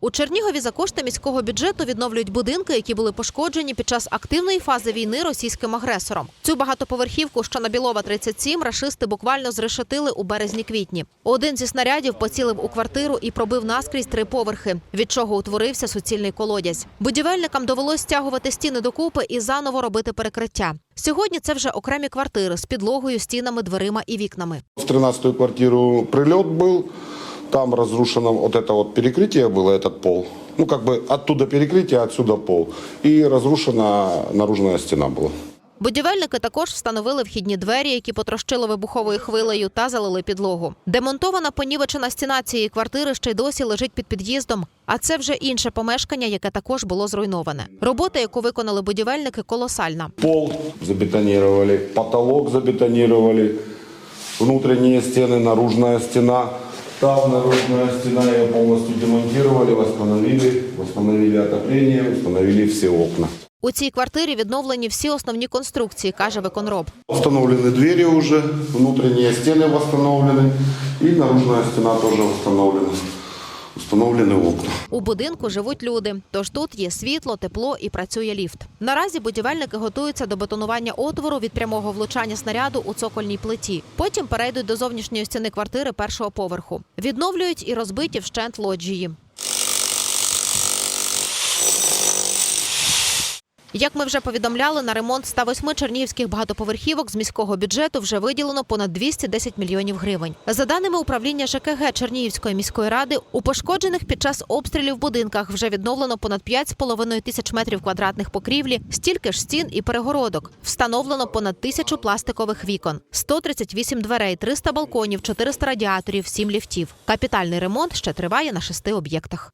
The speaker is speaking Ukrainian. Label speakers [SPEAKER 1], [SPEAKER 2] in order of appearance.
[SPEAKER 1] У Чернігові за кошти міського бюджету відновлюють будинки, які були пошкоджені під час активної фази війни російським агресором. Цю багатоповерхівку, що на Білова 37, рашисти буквально зрешетили у березні-квітні. Один зі снарядів поцілив у квартиру і пробив наскрізь три поверхи, від чого утворився суцільний колодязь. Будівельникам довелось стягувати стіни докупи і заново робити перекриття. Сьогодні це вже окремі квартири з підлогою, стінами, дверима і вікнами.
[SPEAKER 2] В 13-ю квартиру прилет был, там разрушено вот это вот перекрытие было, этот пол. Ну, как бы оттуда перекрытие, отсюда пол. И разрушена наружная стена была.
[SPEAKER 1] Будівельники також встановили вхідні двері, які потрощили вибуховою хвилею та залили підлогу. Демонтована понівечена стіна цієї квартири ще й досі лежить під під'їздом. А це вже інше помешкання, яке також було зруйноване. Робота, яку виконали будівельники, колосальна.
[SPEAKER 2] Пол забетонировали, потолок забетонировали, внутренние стены, наружная стена. Там наружная стена ее полностью демонтировали, восстановили, восстановили отопление, установили все окна.
[SPEAKER 1] У цій квартирі відновлені всі основні конструкції, каже виконроб.
[SPEAKER 2] Установлены двери уже, внутренние стены восстановлены и наружная стена тоже восстановлена. Установлены окна.
[SPEAKER 1] У будинку живуть люди, тож тут є світло, тепло і працює ліфт. Наразі будівельники готуються до бетонування отвору від прямого влучання снаряду у цокольній плиті. Потім перейдуть до зовнішньої стіни квартири першого поверху. Відновлюють і розбиті вщент лоджії. Як ми вже повідомляли, на ремонт 108 чернігівських багатоповерхівок з міського бюджету вже виділено понад 210 мільйонів гривень. За даними управління ЖКГ Чернігівської міської ради, у пошкоджених під час обстрілів будинках вже відновлено понад 5,5 тисяч метрів квадратних покрівлі, стільки ж стін і перегородок. Встановлено понад тисячу пластикових вікон, 138 дверей, 300 балконів, 400 радіаторів, 7 ліфтів. Капітальний ремонт ще триває на шести об'єктах.